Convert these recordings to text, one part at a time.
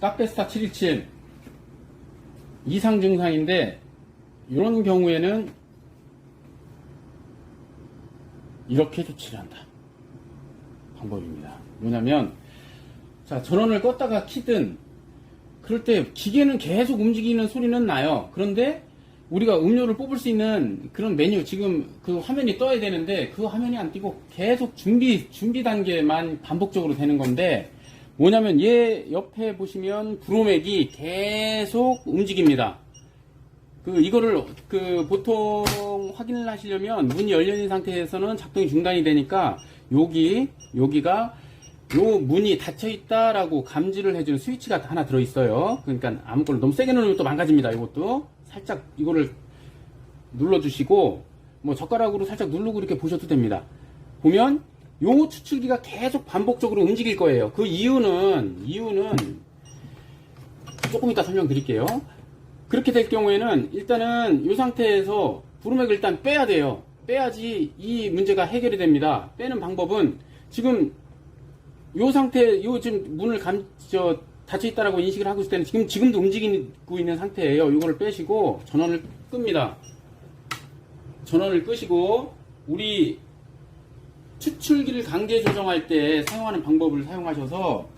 카페스타 717 이상 증상인데 이런 경우에는 이렇게 조치를 한다. 방법입니다. 왜냐면 자 전원을 껐다가 키든 그럴 때 기계는 계속 움직이는 소리는 나요. 그런데 우리가 음료를 뽑을 수 있는 그런 메뉴 지금 그 화면이 떠야 되는데 그 화면이 안 뜨고 계속 준비 준비 단계만 반복적으로 되는 건데 뭐냐면 얘 옆에 보시면 브로맥이 계속 움직입니다. 그 이거를 그 보통 확인을 하시려면 문이 열려 있는 상태에서는 작동이 중단이 되니까 여기 여기가 요 문이 닫혀 있다라고 감지를 해주는 스위치가 하나 들어 있어요. 그러니까 아무거나 너무 세게 누르면 또 망가집니다. 이것도 살짝 이거를 눌러주시고 뭐 젓가락으로 살짝 누르고 이렇게 보셔도 됩니다. 보면 요 추출기가 계속 반복적으로 움직일 거예요. 그 이유는 이유는 조금 이따 설명드릴게요. 그렇게 될 경우에는 일단은 이 상태에서 부르맥을 일단 빼야 돼요. 빼야지 이 문제가 해결이 됩니다. 빼는 방법은 지금 이 상태, 요 지금 문을 감, 저, 닫혀 있다라고 인식을 하고 있을 때는 지금, 지금도 움직이고 있는 상태예요. 이거를 빼시고 전원을 끕니다. 전원을 끄시고 우리 추출기를 강제 조정할 때 사용하는 방법을 사용하셔서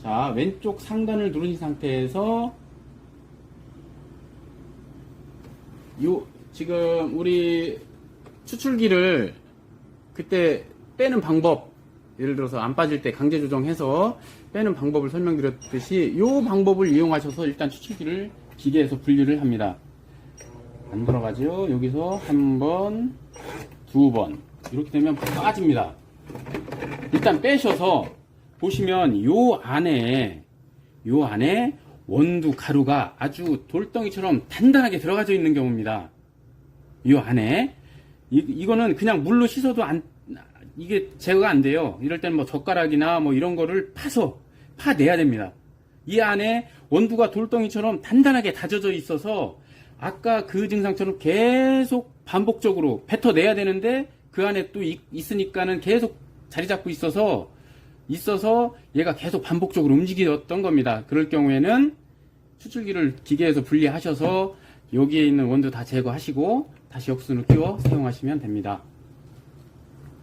자, 왼쪽 상단을 누른 상태에서 요 지금 우리 추출기를 그때 빼는 방법 예를 들어서 안 빠질 때 강제 조정해서 빼는 방법을 설명드렸듯이 요 방법을 이용하셔서 일단 추출기를 기계에서 분리를 합니다. 안 들어가죠? 여기서 한 번, 두 번. 이렇게 되면 빠집니다. 일단 빼셔서 보시면 요 안에 요 안에 원두 가루가 아주 돌덩이처럼 단단하게 들어가져 있는 경우입니다. 요 안에 이, 이거는 그냥 물로 씻어도 안 이게 제거가 안 돼요. 이럴 때는 뭐 젓가락이나 뭐 이런 거를 파서 파내야 됩니다. 이 안에 원두가 돌덩이처럼 단단하게 다져져 있어서 아까 그 증상처럼 계속 반복적으로 뱉어내야 되는데 그 안에 또 있, 있으니까는 계속 자리 잡고 있어서 있어서 얘가 계속 반복적으로 움직였던 겁니다. 그럴 경우에는 추출기를 기계에서 분리하셔서 여기에 있는 원두 다 제거하시고 다시 역순을 끼워 사용하시면 됩니다.